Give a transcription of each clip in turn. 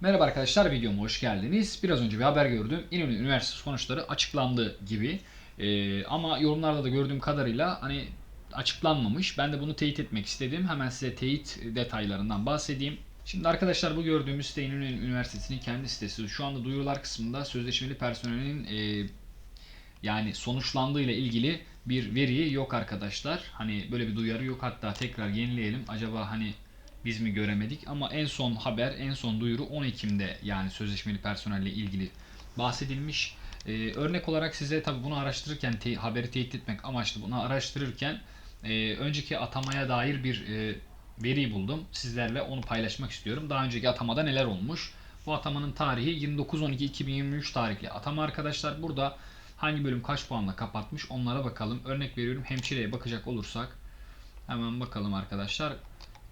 Merhaba arkadaşlar videoma hoş geldiniz. Biraz önce bir haber gördüm. İnönü Üniversitesi sonuçları açıklandı gibi. Ee, ama yorumlarda da gördüğüm kadarıyla hani açıklanmamış. Ben de bunu teyit etmek istedim. Hemen size teyit detaylarından bahsedeyim. Şimdi arkadaşlar bu gördüğümüz site İnönü Üniversitesi'nin kendi sitesi. Şu anda duyurular kısmında sözleşmeli personelin e, yani sonuçlandığı ile ilgili bir veri yok arkadaşlar. Hani böyle bir duyarı yok. Hatta tekrar yenileyelim. Acaba hani biz mi göremedik ama en son haber, en son duyuru 10 Ekim'de yani sözleşmeli personelle ilgili bahsedilmiş. Ee, örnek olarak size tabi bunu araştırırken te- haberi teyit etmek amaçlı bunu araştırırken e, önceki atamaya dair bir e, veri buldum. Sizlerle onu paylaşmak istiyorum. Daha önceki atamada neler olmuş? Bu atamanın tarihi 29.12.2023 tarihli atama arkadaşlar. Burada hangi bölüm kaç puanla kapatmış onlara bakalım. Örnek veriyorum hemşireye bakacak olursak hemen bakalım arkadaşlar.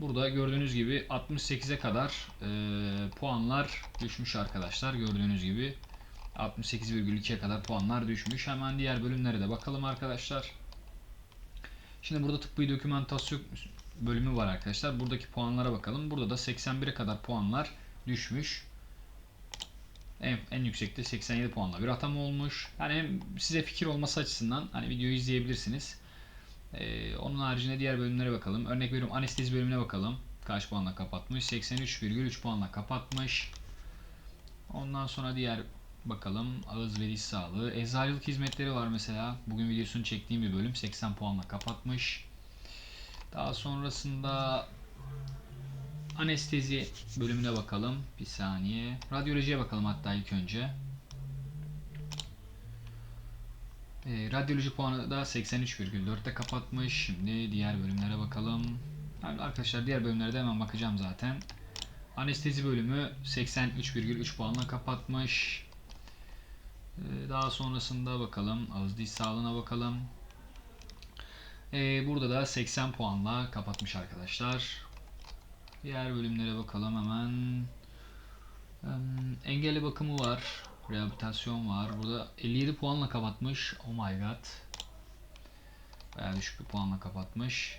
Burada gördüğünüz gibi 68'e kadar e, puanlar düşmüş arkadaşlar. Gördüğünüz gibi 68,2'ye kadar puanlar düşmüş. Hemen diğer bölümlere de bakalım arkadaşlar. Şimdi burada tıbbi dokümantasyon bölümü var arkadaşlar. Buradaki puanlara bakalım. Burada da 81'e kadar puanlar düşmüş. En, en yüksekte 87 puanla bir atama olmuş. Yani size fikir olması açısından hani videoyu izleyebilirsiniz. Ee, onun haricinde diğer bölümlere bakalım. Örnek veriyorum anestezi bölümüne bakalım. Kaç puanla kapatmış? 83,3 puanla kapatmış. Ondan sonra diğer bakalım ağız ve diş sağlığı. Eczacılık hizmetleri var mesela. Bugün videosunu çektiğim bir bölüm 80 puanla kapatmış. Daha sonrasında anestezi bölümüne bakalım. Bir saniye. Radyolojiye bakalım hatta ilk önce. E, radyoloji puanı da 83,4'te kapatmış. Şimdi diğer bölümlere bakalım. Yani arkadaşlar diğer bölümlere de hemen bakacağım zaten. Anestezi bölümü 83,3 puanla kapatmış. E, daha sonrasında bakalım. Ağız diş sağlığına bakalım. E, burada da 80 puanla kapatmış arkadaşlar. Diğer bölümlere bakalım hemen. Em, Engelli bakımı var. Rehabilitasyon var. Burada 57 puanla kapatmış. Oh my god. Bayağı düşük bir puanla kapatmış.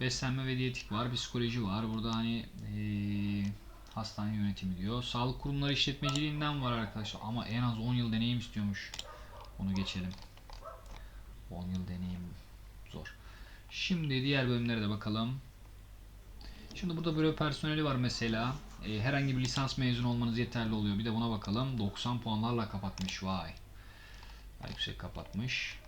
Beslenme ve diyetik var. Psikoloji var. Burada hani eee, hastane yönetimi diyor. Sağlık kurumları işletmeciliğinden var arkadaşlar. Ama en az 10 yıl deneyim istiyormuş. Onu geçelim. 10 yıl deneyim zor. Şimdi diğer bölümlere de bakalım. Şimdi burada büro personeli var mesela. E, herhangi bir lisans mezunu olmanız yeterli oluyor. Bir de buna bakalım. 90 puanlarla kapatmış. Vay. Bayağı yüksek kapatmış.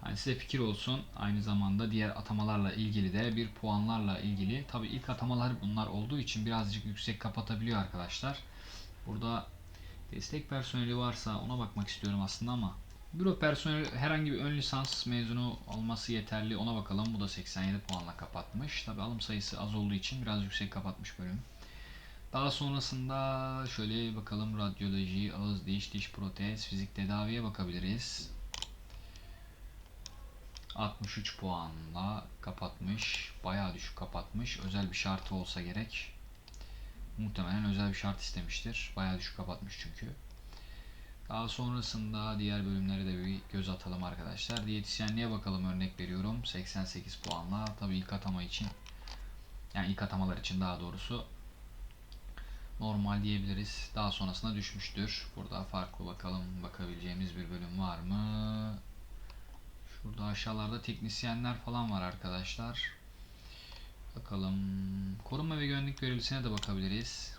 Hani size fikir olsun. Aynı zamanda diğer atamalarla ilgili de bir puanlarla ilgili. Tabi ilk atamalar bunlar olduğu için birazcık yüksek kapatabiliyor arkadaşlar. Burada destek personeli varsa ona bakmak istiyorum aslında ama Büro personeli herhangi bir ön lisans mezunu olması yeterli. Ona bakalım. Bu da 87 puanla kapatmış. Tabi alım sayısı az olduğu için biraz yüksek kapatmış bölüm. Daha sonrasında şöyle bakalım radyoloji, ağız diş, diş protez, fizik tedaviye bakabiliriz. 63 puanla kapatmış. Bayağı düşük kapatmış. Özel bir şartı olsa gerek. Muhtemelen özel bir şart istemiştir. Bayağı düşük kapatmış çünkü. Daha sonrasında diğer bölümlere de bir göz atalım arkadaşlar. Diyetisyenliğe bakalım örnek veriyorum. 88 puanla. Tabii ilk atama için. Yani ilk atamalar için daha doğrusu normal diyebiliriz. Daha sonrasında düşmüştür. Burada farklı bakalım bakabileceğimiz bir bölüm var mı? Şurada aşağılarda teknisyenler falan var arkadaşlar. Bakalım. Koruma ve güvenlik görevlisine de bakabiliriz.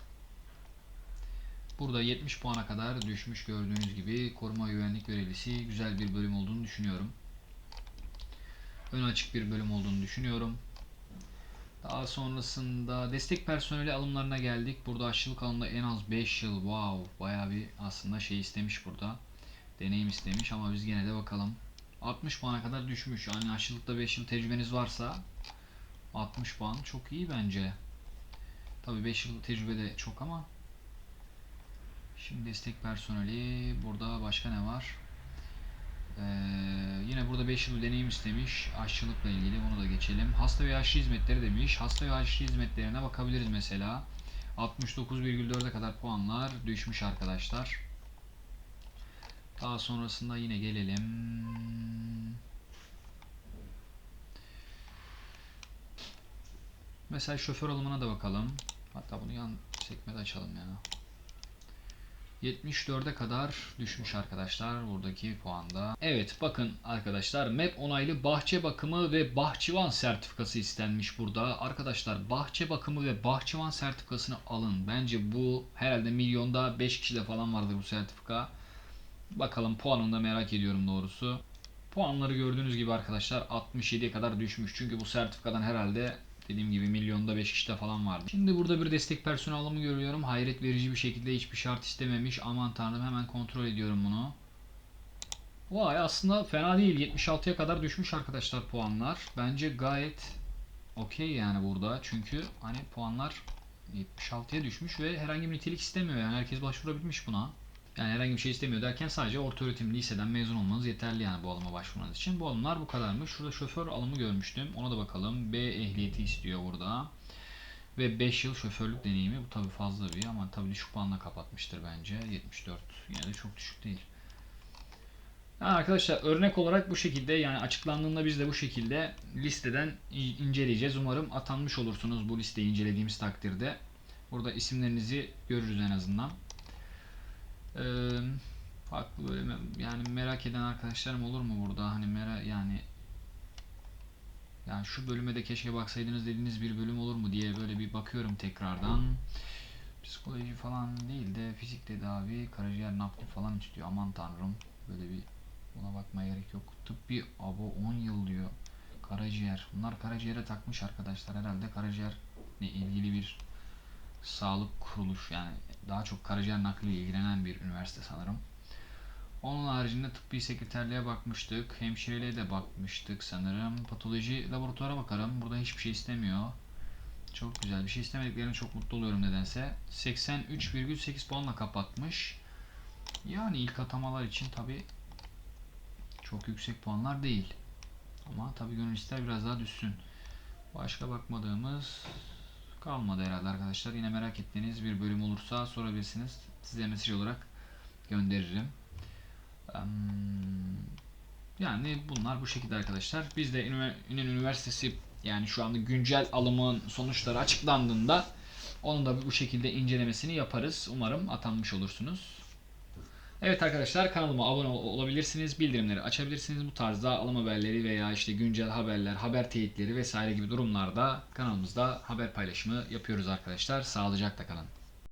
Burada 70 puana kadar düşmüş gördüğünüz gibi koruma ve güvenlik görevlisi güzel bir bölüm olduğunu düşünüyorum. Ön açık bir bölüm olduğunu düşünüyorum. Daha sonrasında destek personeli alımlarına geldik. Burada aşçılık alanında en az 5 yıl wow bayağı bir aslında şey istemiş burada. Deneyim istemiş ama biz gene de bakalım. 60 puana kadar düşmüş. Yani aşçılıkta 5 yıl tecrübeniz varsa 60 puan çok iyi bence. Tabi 5 yıl tecrübe de çok ama Şimdi destek personeli burada başka ne var? Ee, yine burada 5 yıl deneyim istemiş. Aşçılıkla ilgili bunu da geçelim. Hasta ve yaşlı hizmetleri demiş. Hasta ve yaşlı hizmetlerine bakabiliriz mesela. 69,4'e kadar puanlar düşmüş arkadaşlar. Daha sonrasında yine gelelim. Mesela şoför alımına da bakalım. Hatta bunu yan sekmede açalım ya. 74'e kadar düşmüş arkadaşlar buradaki puanda. Evet bakın arkadaşlar map onaylı bahçe bakımı ve bahçıvan sertifikası istenmiş burada. Arkadaşlar bahçe bakımı ve bahçıvan sertifikasını alın. Bence bu herhalde milyonda 5 kişide falan vardır bu sertifika. Bakalım puanını da merak ediyorum doğrusu. Puanları gördüğünüz gibi arkadaşlar 67'ye kadar düşmüş. Çünkü bu sertifikadan herhalde dediğim gibi milyonda 5 kişide falan vardı. Şimdi burada bir destek personel alımı görüyorum. Hayret verici bir şekilde hiçbir şart istememiş. Aman tanrım hemen kontrol ediyorum bunu. Vay aslında fena değil. 76'ya kadar düşmüş arkadaşlar puanlar. Bence gayet okey yani burada. Çünkü hani puanlar 76'ya düşmüş ve herhangi bir nitelik istemiyor. Yani herkes başvurabilmiş buna. Yani herhangi bir şey istemiyor derken sadece orta öğretim liseden mezun olmanız yeterli yani bu alıma başvurmanız için. Bu alımlar bu kadarmış. Şurada şoför alımı görmüştüm. Ona da bakalım. B ehliyeti istiyor burada. Ve 5 yıl şoförlük deneyimi. Bu tabi fazla bir ama tabi düşük puanla kapatmıştır bence. 74. Yine de çok düşük değil. Yani arkadaşlar örnek olarak bu şekilde yani açıklandığında biz de bu şekilde listeden in- inceleyeceğiz. Umarım atanmış olursunuz bu listeyi incelediğimiz takdirde. Burada isimlerinizi görürüz en azından. Ee, farklı böyle yani merak eden arkadaşlarım olur mu burada? Hani merak yani yani şu bölüme de keşke baksaydınız dediğiniz bir bölüm olur mu diye böyle bir bakıyorum tekrardan. Psikoloji falan değil de fizik tedavi, karaciğer nakli falan istiyor. Aman tanrım. Böyle bir buna bakmaya gerek yok. Tıbbi abo 10 yıl diyor. Karaciğer. Bunlar karaciğere takmış arkadaşlar herhalde. Karaciğer ilgili bir sağlık kuruluş yani daha çok karaciğer nakliyle ilgilenen bir üniversite sanırım. Onun haricinde tıbbi sekreterliğe bakmıştık. Hemşireliğe de bakmıştık sanırım. Patoloji laboratuvara bakarım. Burada hiçbir şey istemiyor. Çok güzel. Bir şey istemediklerine çok mutlu oluyorum nedense. 83,8 puanla kapatmış. Yani ilk atamalar için tabi çok yüksek puanlar değil. Ama tabi gönül ister biraz daha düşsün. Başka bakmadığımız kalmadı herhalde arkadaşlar. Yine merak ettiğiniz bir bölüm olursa sorabilirsiniz. Size mesaj olarak gönderirim. Yani bunlar bu şekilde arkadaşlar. Biz de Ünen Üniversitesi yani şu anda güncel alımın sonuçları açıklandığında onun da bu şekilde incelemesini yaparız. Umarım atanmış olursunuz. Evet arkadaşlar kanalıma abone ol- olabilirsiniz. Bildirimleri açabilirsiniz. Bu tarzda alım haberleri veya işte güncel haberler, haber teyitleri vesaire gibi durumlarda kanalımızda haber paylaşımı yapıyoruz arkadaşlar. Sağlıcakla kalın.